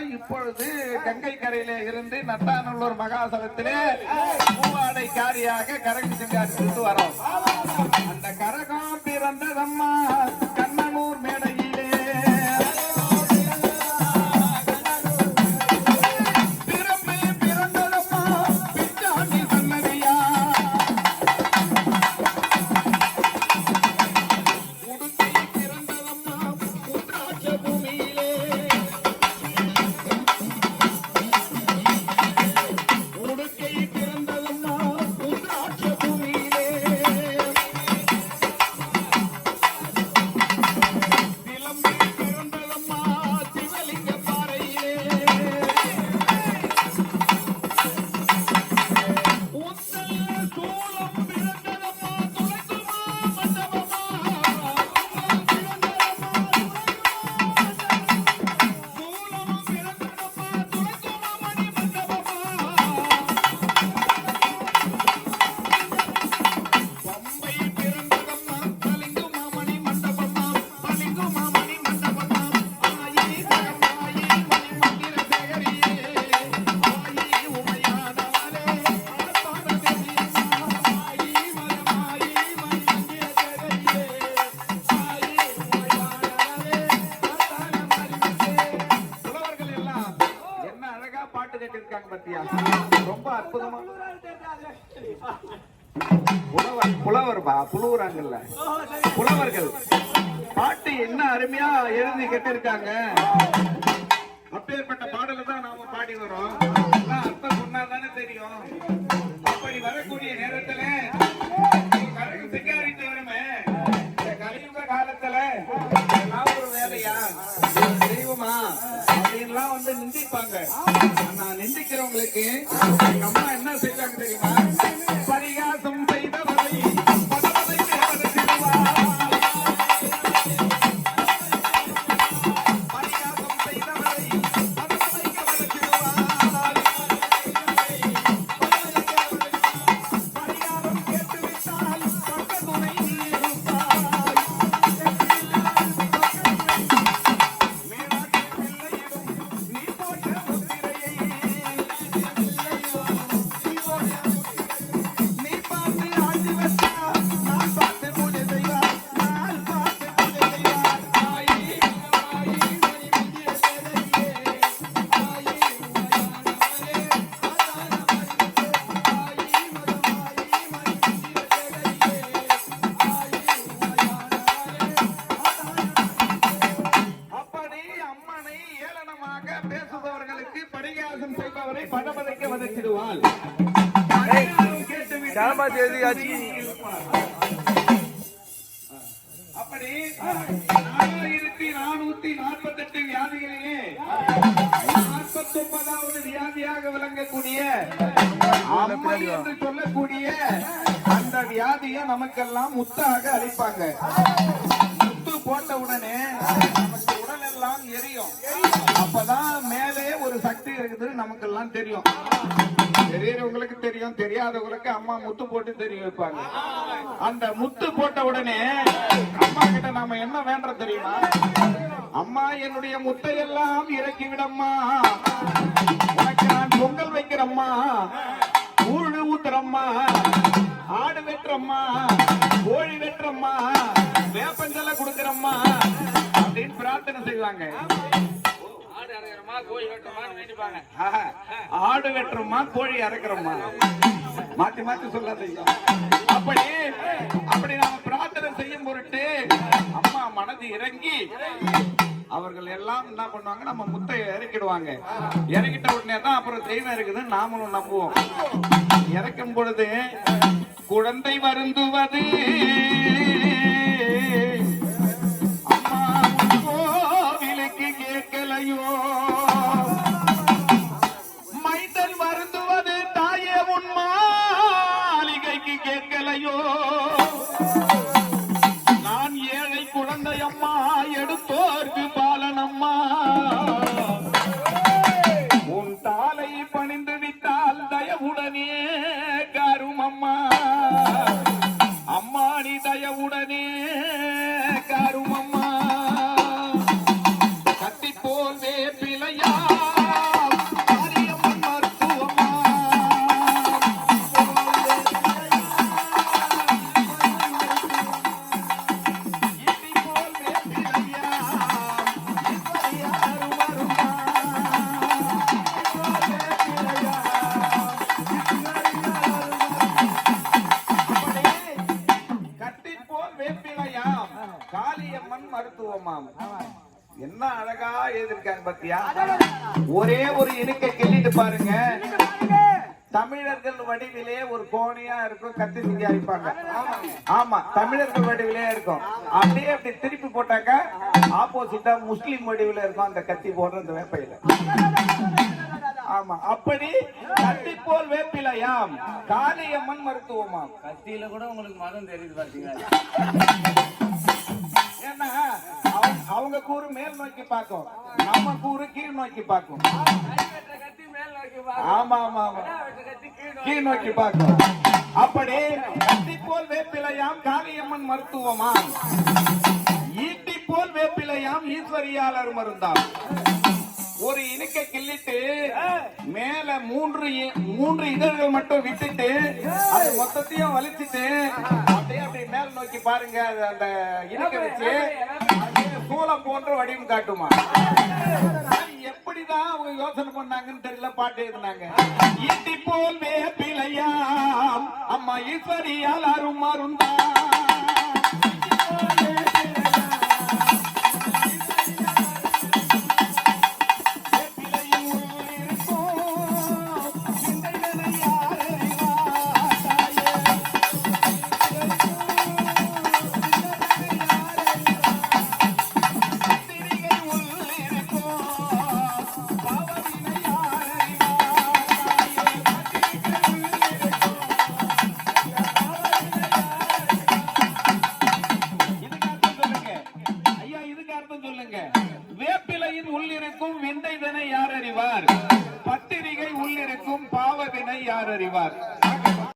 இப்பொழுது கங்கை கரையிலே இருந்து நட்டாநல்லூர் மகாசலத்திலே மூவாடை காரியாக கரகு செஞ்சாட்டு வரோம். அந்த கரகம் பிறந்ததம்மா கண்ணனூர் மேடையில் ரொம்ப அற்புதமா. புலவர் புலவர் பா புலவராங்கல்ல புலவர்கள். பாட்டு என்ன அருமையா எழுதி கேட்டிருக்காங்க. அப்பேற்பட்ட பாடலை தான் நாம பாடி வரோம் அர்த்தம் சொன்னா தானே எங்க அம்மா பரிகாரம் கேட்டுவிட்டு அப்படி நாலாயிரத்தி நானூத்தி நாற்பத்தெட்டு வியாதிகளிலே நாற்பத்தி ஒன்பதாவது வியாதியாக விளங்கக்கூடிய அம்மை என்று சொல்லக்கூடிய அந்த வியாதியை நமக்கெல்லாம் முத்தாக அளிப்பாங்க. முத்து போட்ட உடனே நமக்கு உடல் எல்லாம் எரியும். அப்பதான் மேலே ஒரு சக்தி இருக்குது நமக்கெல்லாம் தெரியும். தெரியறவங்களுக்கு தெரியும் தெரியாதவங்களுக்கு அம்மா முத்து போட்டு தெரிய வைப்பாங்க. அந்த முத்து போட்ட உடனே அம்மா கிட்ட நாம என்ன வேண்ட தெரியுமா? அம்மா என்னுடைய முத்தை எல்லாம் இறக்கி விடம்மா. உனக்கு நான் பொங்கல் வைக்கிறம்மா. ஊழு ஊத்துறம்மா. ஆடு வெட்டுறம்மா. கோழி வெட்டுறம்மா. வேப்பஞ்சலை கொடுக்குறம்மா. அப்படின்னு பிரார்த்தனை செய்வாங்க. ஆடு கோழி வெட்டுறோமா கோழி அரைக்கிறோமா மாத்தி மாத்தி சொல்லாதீங்க அப்படி அப்படி நாம பிரார்த்தனை செய்யும் பொருட்டு அம்மா மனது இறங்கி அவர்கள் எல்லாம் என்ன பண்ணுவாங்க? நம்ம முத்தையை இறக்கிடுவாங்க. இறக்கிட்ட உடனே தான் அப்புறம் தெய்வம் இருக்குதுன்னு நாமளும் நம்புவோம். இறக்கும் பொழுது குழந்தை வருந்துவது அம்மா கோவிலுக்கு கேட்கலையோ? கேட்கலையோ? நான் ஏழை குழந்தை அம்மா எடுத்தோர்க்கு பாலனம்மா உன் தாலை பணிந்து விட்டால் தயவுடனே கரும் அம்மா அம்மாடி தயவுடனே மருத்துவமாம். என்ன அழகா எழுதிருக்காங்க பாத்தியா? ஒரே ஒரு இணுக்கை கிள்ளிட்டு பாருங்க. தமிழர்கள் வடிவிலே ஒரு கோணையா இருக்கும் கத்தி சிங்கி அடிப்பாங்க ஆமா தமிழர்கள் வடிவிலே இருக்கும். அப்படியே அப்படி திருப்பி போட்டாக்க ஆப்போசிட்டா முஸ்லிம் வடிவில இருக்கும் அந்த கத்தி போடுற அந்த வேப்பையில. ஆமா அப்படி கத்தி போல் வேப்பிலையாம். காளியம்மன் மருத்துவமாம். கத்தியில கூட உங்களுக்கு மதம் தெரியுது பாத்தீங்களா? அவங்க- கூறு மேல் நோக்கி பார்க்கும். நம்ம கூறு கீழ் நோக்கி பார்க்கும். ஆமா ஆமா ஆமா. கீழ் நோக்கி. பார்க்கும். அப்படி கத்தி போல் வேப்பிலையாம் காளியம்மன் மருத்துவமா ஈட்டி போல் வேப்பிலையாம் ஈஸ்வரியாளர் மருந்தாம். ஒரு இணுக்க கிள்ளிட்டு மேல மூன்று மூன்று இதழ்கள் மட்டும் விட்டுட்டு மொத்தத்தையும் வலிச்சிட்டு அப்படியே அப்படி மேல் நோக்கி பாருங்க அது அந்த இணுக்க வச்சு சூளம் போன்ற வடிவம் காட்டுமா? எப்படிதான் அவங்க யோசனை பண்ணாங்கன்னு தெரியல பாட்டு எழுதினாங்க. இட்டி போல் வேப்பிலையா அம்மா ஈஸ்வரியால் அரும் পরিবার